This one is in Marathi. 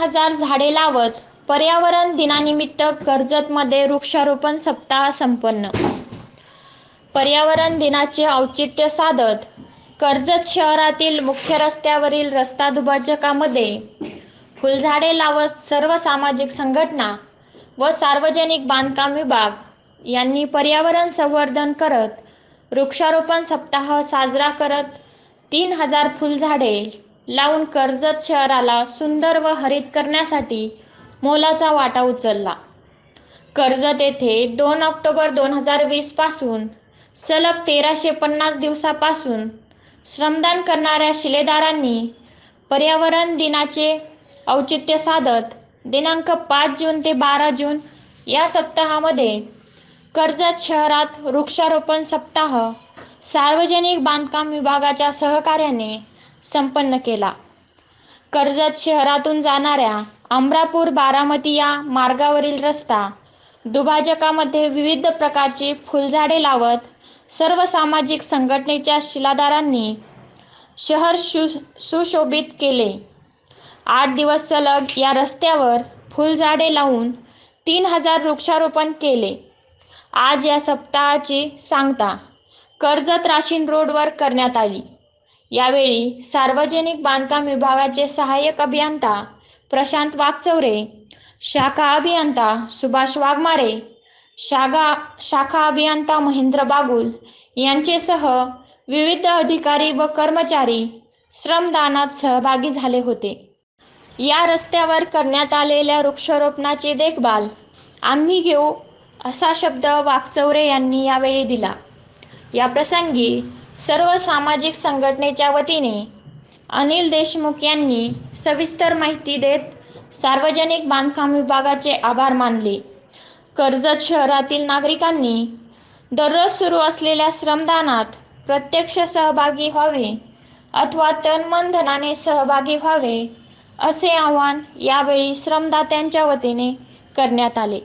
हजार झाडे लावत पर्यावरण दिनानिमित्त कर्जतमध्ये वृक्षारोपण सप्ताह संपन्न. पर्यावरण दिनाचे औचित्य साधत कर्जत शहरातील मुख्य रस्त्यावरील रस्ता दुभाजकामध्ये फुलझाडे लावत सर्व सामाजिक संघटना व सार्वजनिक बांधकाम विभाग यांनी पर्यावरण संवर्धन करत वृक्षारोपण सप्ताह साजरा करत तीन हजार फुलझाडे लावून कर्जत शहराला सुंदर व हरित करण्यासाठी मोलाचा वाटा उचलला. कर्जत येथे दोन ऑक्टोबर दोन हजार वीसपासून सलग तेराशे पन्नास दिवसापासून श्रमदान करणाऱ्या शिलेदारांनी पर्यावरण दिनाचे औचित्य साधत दिनांक पाच जून ते बारा जून या सप्ताहामध्ये कर्जत शहरात वृक्षारोपण सप्ताह सार्वजनिक बांधकाम विभागाच्या सहकार्याने संपन्न केला. कर्जत शहरातून जाणाऱ्या अमरापूर बारामती या मार्गावरील रस्ता दुभाजकामध्ये विविध प्रकारची फुलझाडे लावत सर्व सामाजिक संघटनेच्या शिलादारांनी शहर शु सुशोभित केले. आठ दिवस सलग या रस्त्यावर फुलझाडे लावून तीन हजार वृक्षारोपण केले. आज या सप्ताहाची सांगता कर्जत राशीन रोडवर करण्यात आली. यावेळी सार्वजनिक बांधकाम विभागाचे सहाय्यक अभियंता प्रशांत वागचौरे शाखा अभियंता सुभाष वाघमारे शागा शाखा अभियंता महेंद्र बागुल यांचेसह विविध अधिकारी व कर्मचारी श्रमदानात सहभागी झाले होते. या रस्त्यावर करण्यात आलेल्या वृक्षारोपणाची देखभाल आम्ही घेऊ असा शब्द वाकचौरे यांनी यावेळी दिला. या प्रसंगी सर्व सामाजिक संघटनेच्या वतीने अनिल देशमुख यांनी सविस्तर माहिती देत सार्वजनिक बांधकाम विभागाचे आभार मानले. कर्जत शहरातील नागरिकांनी दररोज सुरू असलेल्या श्रमदानात प्रत्यक्ष सहभागी व्हावे अथवा तन धनाने सहभागी व्हावे असे आवाहन यावेळी श्रमदात्यांच्या वतीने करण्यात आले.